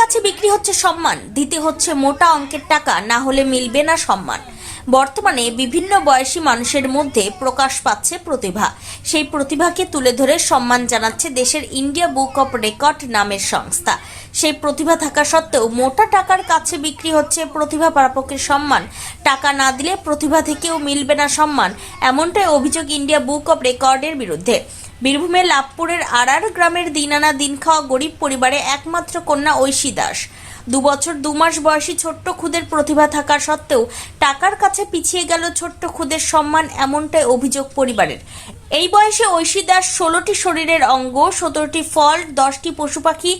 কাছে বিক্রি হচ্ছে সম্মান, দিতে হচ্ছে মোটা অঙ্কের টাকা, না হলে মিলবে না সম্মান। বর্তমানে বিভিন্ন বয়সী মানুষের মধ্যে প্রকাশ পাচ্ছে প্রতিভা। সেই প্রতিভাকে তুলে ধরে সম্মান জানাচ্ছে দেশের ইন্ডিয়া বুক অফ রেকর্ড নামের সংস্থা। সেই প্রতিভা থাকা সত্ত্বেও মোটা টাকার কাছে বিক্রি হচ্ছে প্রতিভা প্রাপকের সম্মান। টাকা না দিলে প্রতিভা থেকেও মিলবে না সম্মান, এমনটাই অভিযোগ ইন্ডিয়া বুক অফ রেকর্ডের বিরুদ্ধে। বীরভূমের লাভপুরের আড়ার গ্রামের দিন আনা দিন খাওয়া গরিব পরিবারে একমাত্র কন্যা ঐশী দাস। দু বছর দু মাস বয়সী ছোট্ট খুদের প্রতিভা থাকা সত্ত্বেও টাকার কাছে পিছিয়ে গেল ছোট্ট খুদের সম্মান এমনটাই অভিযোগ পরিবারের। এই বয়সে ঐশী দাস ষোলোটি শরীরের অঙ্গ, সতেরোটি ফল, দশটি পশু পাখি,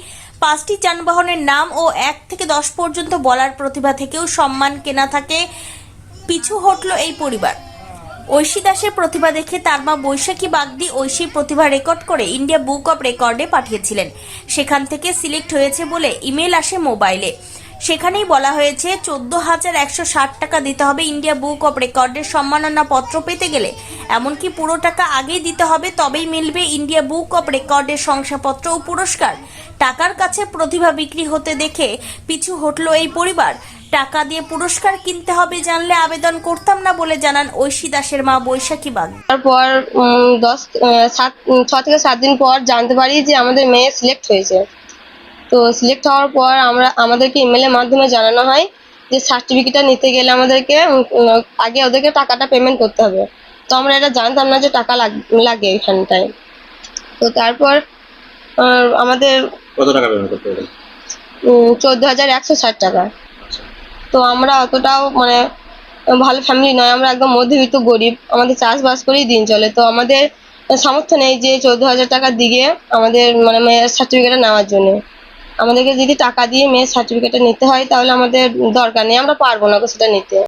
পাঁচটি যানবাহনের নাম ও এক থেকে দশ পর্যন্ত বলার প্রতিভা থেকেও সম্মান কেনা থাকে। পিছু হটল এই পরিবার। ঐশী দাসের প্রতিভা দেখে তার মা বৈশাখী বাগদি ঐশীর প্রতিভা রেকর্ড করে ইন্ডিয়া বুক অফ রেকর্ডে পাঠিয়েছিলেন। সেখান থেকে সিলেক্ট হয়েছে বলে ইমেল আসে মোবাইলে। সেখানেই বলা হয়েছে, চোদ্দ হাজার একশো ষাট টাকা দিতে হবে ইন্ডিয়া বুক অফ রেকর্ডের সম্মাননা পত্র পেতে গেলে। এমনকি পুরো টাকা আগেই দিতে হবে, তবেই মিলবে ইন্ডিয়া বুক অফ রেকর্ডের শংসাপত্র ও পুরস্কার। টাকার কাছে প্রতিভা বিক্রি হতে দেখে পিছু হটল এই পরিবার। টাকা দিয়ে পুরস্কার কিনতে হবে জানলে আবেদন করতাম না বলে জানান ঐশী দাসের মা বৈশাখী বাগ। তারপর দশ সাত ছ থেকে সাত দিন পর জানতে পারি যে আমাদের মেয়ে সিলেক্ট হয়েছে। তো সিলেক্ট হওয়ার পর আমরা আমাদেরকে ইমেলের মাধ্যমে জানানো হয় যে সার্টিফিকেটটা নিতে গেলে আমাদেরকে আগে ওদেরকে টাকাটা পেমেন্ট করতে হবে। তো আমরা এটা জানতাম না যে টাকা লাগ- লাগে এখানটায়। তো তারপর আমাদের কত টাকা পেমেন্ট করতে হবে? চোদ্দ হাজার একশো ষাট টাকা। তো আমরা অতটাও মানে ভালো ফ্যামিলি নয়, আমরা একদম মধ্যবিত্ত গরিব। আমাদের চাষবাস করেই দিন চলে। তো আমাদের সামর্থ্য নেই যে চোদ্দ হাজার টাকা দিকে আমাদের মানে মেয়ের সার্টিফিকেটটা নেওয়ার জন্য। আমাদেরকে যদি টাকা দিয়ে মেয়ের সার্টিফিকেটটা নিতে হয়, তাহলে আমাদের দরকার নেই। আমরা পারব না সেটা নিতে।